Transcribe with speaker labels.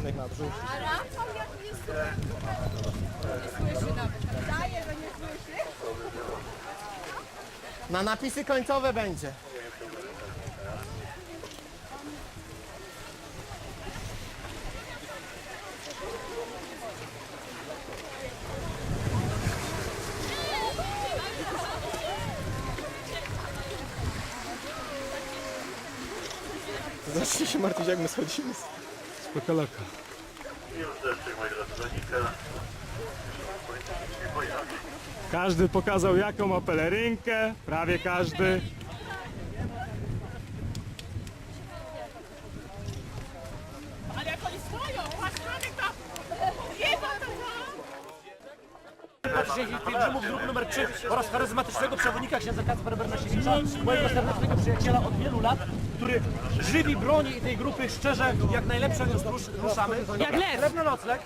Speaker 1: A Rafał jak nie słyszy, nie słyszy nawet. Daje, że nie słyszy.
Speaker 2: Na napisy końcowe będzie. Zacznij się martwić, jak my schodzimy.
Speaker 3: Pojawi.
Speaker 4: Każdy pokazał jaką ma pelerynkę, prawie każdy.
Speaker 5: Pielgrzymów dróg numer 3 oraz charyzmatycznego przewodnika księdza Kacpera Bernasiewicza, mojego serdecznego przyjaciela od wielu lat, który żywi, broni tej grupy szczerze, jak najlepsze rusz, ruszamy. Jak lew! Srebrny nocleg.